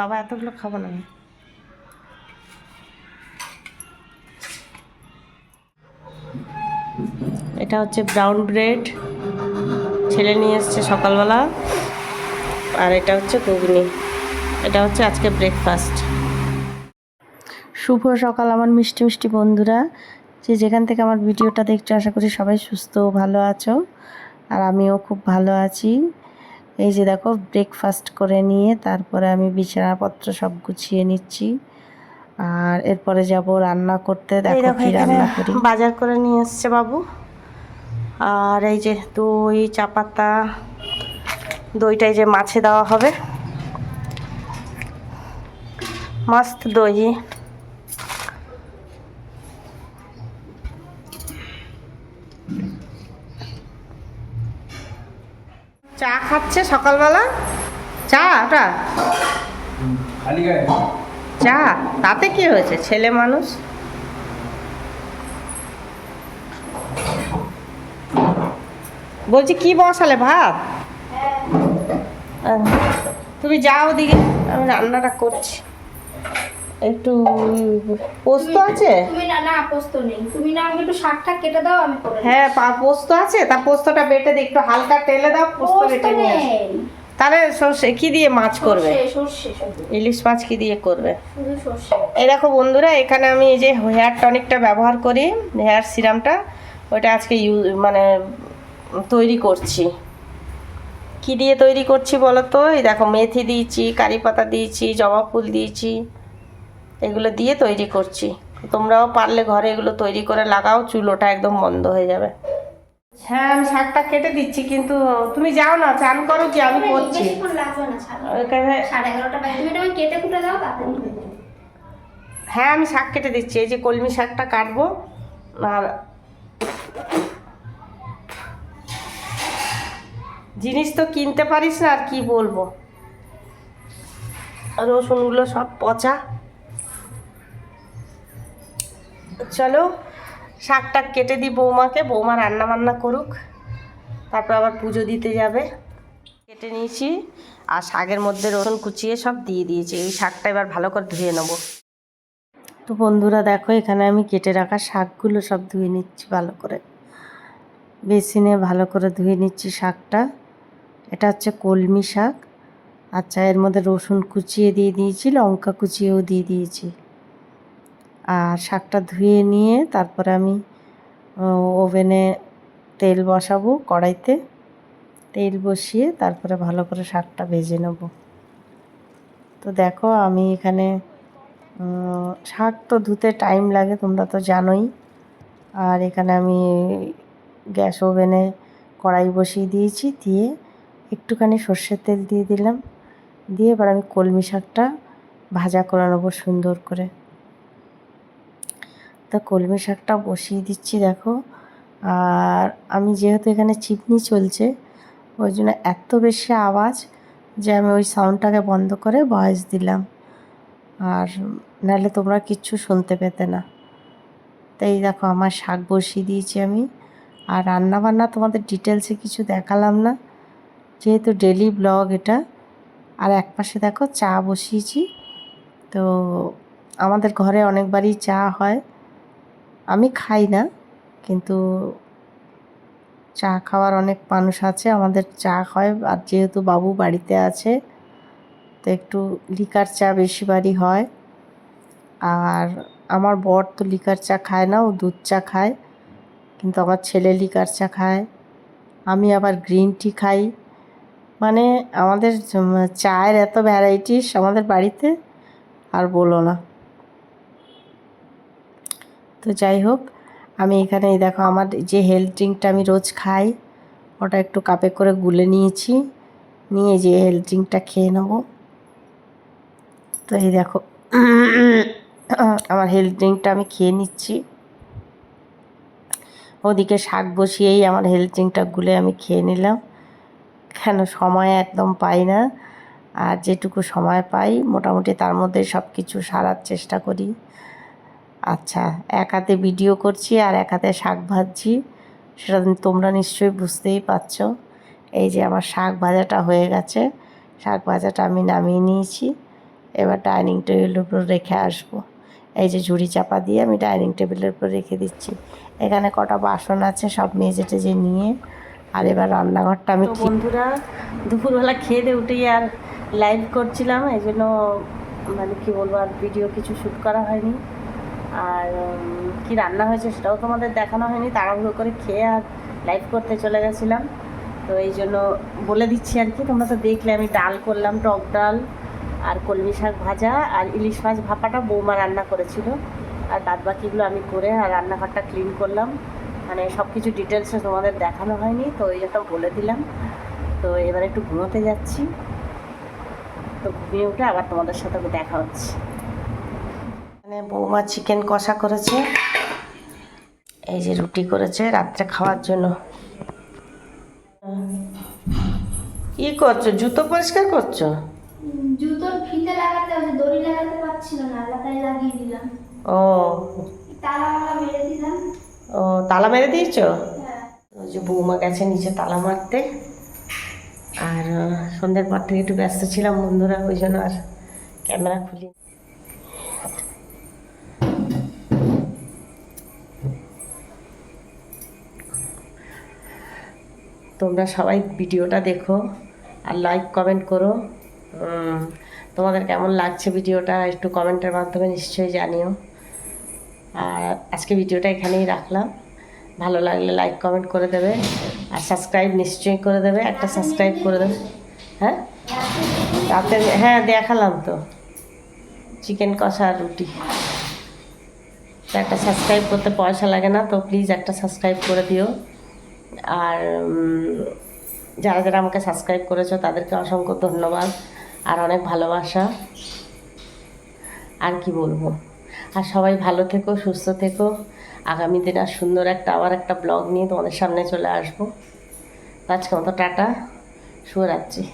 বাবা, এতগুলো খাব না। এটা হচ্ছে ব্রাউন ব্রেড ছেলে নিয়ে এসছে সকালবেলা। আর এটা হচ্ছে ঘুগনি। এটা হচ্ছে আজকে ব্রেকফাস্ট শুভ সকাল আমার মিষ্টি মিষ্টি বন্ধুরা। যে যেখান থেকে আমার ভিডিওটা দেখছ, আশা করি সবাই সুস্থ ভালো আছো। আর আমিও খুব ভালো আছি। এই যে দেখো ব্রেকফাস্ট করে নিয়ে তারপরে আমি বিছানাপত্র সব গুছিয়ে নিচ্ছি। আর এরপরে যাব রান্না করতে। দেখো কি রান্না করি। বাজার করে নিয়ে এসছে বাবু। আর এই যে দই চা পাতা দইটাই যে মাছে দেওয়া হবে। মস্ত দই। চা খাচ্ছে সকালবেলা? চা ওটা চা? তাতে কি হয়েছে? ছেলে মানুষ? বলছি কি বসালে ভাত? তুমি যাও দিকে আমি রান্নাটা করছি। একটু পোস্ত আছে? তুমি না না পোস্ত নেই। তুমি না আমাকে একটু শাক ঠাক কেটে দাও আমি করে হ্যাঁ পা- পোস্ত আছে? তা পোস্তটা বেটে দিই একটু হালকা তেলে দাও পোস্ত বেটে নিয়ে। তাহলে সর্ষে কি দিয়ে মাছ করবে? ইলিশ মাছ কি দিয়ে করবে? এই দেখো বন্ধুরা এখানে আমি এই যে হেয়ার টনিকটা ব্যবহার করি হেয়ার সিরামটা ওইটা আজকে ইউ মানে তৈরি করছি। কি দিয়ে তৈরি করছি বলো তো? এই দেখো মেথি দিয়েছি কারি পাতা দিয়েছি জবা ফুল দিয়েছি। এগুলো দিয়ে তৈরি করছি। তোমরাও পারলে ঘরে এগুলো তৈরি করে লাগাও চুলোটা একদম বন্ধ হয়ে যাবে। হ্যাঁ আমি শাকটা কেটে দিচ্ছি কিন্তু তুমি যাও না চান করো কি আমি করছি। হয়ে। হ্যাঁ আমি শাক কেটে দিচ্ছি এই যে কলমি শাকটা কাটবো আর জিনিস তো কিনতে পারিস না আর কি বলব? রসুনগুলো সব পচা। চলো, শাকটা কেটে দিই বৌমাকে, বৌমা রান্না বান্না করুক। তারপর আবার পুজো দিতে যাবে। কেটে নিয়েছি, আর শাকের মধ্যে রসুন কুচিয়ে সব দিয়ে দিয়েছি। এই শাকটা এবার ভালো করে ধুয়ে নেব। তো বন্ধুরা, দেখো, এখানে আমি কেটে রাখা শাকগুলো সব ধুয়ে নিচ্ছি ভালো করে। বেসিনে ভালো করে ধুয়ে নিচ্ছি শাকটা। এটা হচ্ছে কলমি শাক। আচ্ছা এর মধ্যে রসুন কুচিয়ে দিয়ে দিয়েছি, লঙ্কা কুচিয়েও দিয়ে দিয়েছি। আর শাকটা ধুয়ে নিয়ে তারপরে আমি ওভেনে তেল বসাবো কড়াইতে। তেল বসিয়ে তারপরে ভালো করে শাকটা ভেজে নেব। তো দেখো আমি এখানে শাক তো ধুতে টাইম লাগে তোমরা তো জানোই। আর এখানে আমি গ্যাস ওভেনে কড়াই বসিয়ে দিয়েছি, দিয়ে একটুখানি সর্ষের তেল দিয়ে দিলাম। দিয়ে এবার আমি কলমি শাকটা ভাজা করে নেব সুন্দর করে। তা কলমি শাকটা বসিয়ে দিচ্ছি, দেখো। আর আমি যেহেতু এখানে চিপনি চলছে, ওই জন্য এত বেশি আওয়াজ যে আমি ওই সাউন্ডটাকে বন্ধ করে ভয়েস দিলাম। আর নাহলে তোমরা কিচ্ছু শুনতে পেতে না। তাই দেখো, আমার শাক বসিয়ে দিয়েছি আমি। আর রান্না বান্না তোমাদের ডিটেলসে কিছু দেখালাম না, যেহেতু ডেলি ব্লগ এটা। আর এক পাশে দেখো, চা বসিয়েছি। তো আমাদের ঘরে অনেকবারই চা হয়। আমি খাই না, কিন্তু চা খাওয়ার অনেক মানুষ আছে, আমাদের চা হয়। আর যেহেতু বাবু বাড়িতে আছে, তো একটু লিকার চা বেশি বাড়ি হয়। আর আমার বর তো লিকার চা খায় না, ও দুধ চা খায়, কিন্তু আমার ছেলে লিকার চা খায়। আমি আবার গ্রিন টি খাই। মানে আমাদের চায়ের এত ভ্যারাইটিস আমাদের বাড়িতে আর বলো না। তো যাই হোক, আমি এখানে এই দেখো আমার যে হেলথ ড্রিঙ্কটা আমি রোজ খাই, ওটা একটু কাপে করে গুলে নিয়েছি, নিয়ে যে হেলথ ড্রিঙ্কটা খেয়ে নেব। তো এই দেখো, আমার হেলথ ড্রিঙ্কটা আমি খেয়ে নিচ্ছি। ওদিকে শাক বসিয়েই আমার হেলথ ড্রিঙ্কটা গুলে আমি খেয়ে নিলাম। কেন সময় একদম পাই না, আর যেটুকু সময় পাই, মোটামুটি তার মধ্যে সব কিছু সারার চেষ্টা করি। আচ্ছা এক হাতে ভিডিও করছি আর এক হাতে শাক ভাজছি। সেটা তোমরা নিশ্চয়ই বুঝতেই পারছ। এই যে আমার শাক ভাজাটা হয়ে গেছে। শাক ভাজাটা আমি নামিয়ে নিয়েছি। এবার ডাইনিং টেবিলের উপর রেখে আসব। এই যে ঝুড়ি চাপা দিয়ে আমি ডাইনিং টেবিলের উপর রেখে দিচ্ছি। এখানে কটা বাসন আছে সব মেজে টেজে নিয়ে। আর এবার রান্নাঘরটা আমি বন্ধুরা দুপুরবেলা খেয়ে দিয়ে উঠেই আর লাইভ করছিলাম। এই জন্য মানে কী বলব আর ভিডিও কিছু শ্যুট করা হয়নি। আর কি রান্না হয়েছে সেটাও তোমাদের দেখানো হয়নি। তাড়াহুড়ো করে খেয়ে আর লাইভ করতে চলে গেছিলাম। তো এই জন্য বলে দিচ্ছি আর কি, তোমরা তো দেখলে আমি ডাল করলাম, টক ডাল আর কলমি শাক ভাজা আর ইলিশ মাছ ভাপাটা বৌমা রান্না করেছিল। আর বাদ বাকিগুলো আমি করে আর রান্নাঘরটা ক্লিন করলাম। মানে সব কিছু ডিটেলসে তোমাদের দেখানো হয়নি, তো এই জন্য বলে দিলাম। তো এবার একটু ঘুমোতে যাচ্ছি। তো ঘুমিয়ে উঠে আবার তোমাদের সাথে দেখা হচ্ছে। এখানে বৌমা চিকেন কষা করেছে। এই যে রুটি করেছে রাত্রে খাওয়ার জন্য। কি করছ? জুতো পরিষ্কার করছ? জুতোর ফিতে লাগাতে হবে দড়ি লাগাতে পারছিল না তাই লাগিয়ে দিলাম। ও। তালা মেরে দিলাম। ও তালা মেরে দিয়েছ? হ্যাঁ। ওই যে বৌমা গেছে নিচে তালা মারতে। আর সন্ধ্যের পর থেকে একটু ব্যস্ত ছিলাম বন্ধুরা ওই জন্য আর ক্যামেরা খুলি তোমরা সবাই ভিডিওটা দেখো আর লাইক কমেন্ট করো। তোমাদের কেমন লাগছে ভিডিওটা একটু কমেন্টের মাধ্যমে নিশ্চয়ই জানিও। আর আজকে ভিডিওটা এখানেই রাখলাম। ভালো লাগলে লাইক কমেন্ট করে দেবে। আর সাবস্ক্রাইব নিশ্চয়ই করে দেবে। একটা সাবস্ক্রাইব করে দেবে। হ্যাঁ? রাতে হ্যাঁ দেখালাম তো। চিকেন কষা আর রুটি। একটা সাবস্ক্রাইব করতে পয়সা লাগে না, তো প্লিজ একটা সাবস্ক্রাইব করে দিও। আর যারা যারা আমাকে সাবস্ক্রাইব করেছ, তাদেরকে অসংখ্য ধন্যবাদ। আর অনেক ভালোবাসা। আর কি বলব? আর সবাই ভালো থেকো, সুস্থ থেকো। আগামী দিন আর সুন্দর একটা, আবার একটা ব্লগ নিয়ে তোমাদের সামনে চলে আসব। আজকে মতো টাটা, শুভরাত্রি।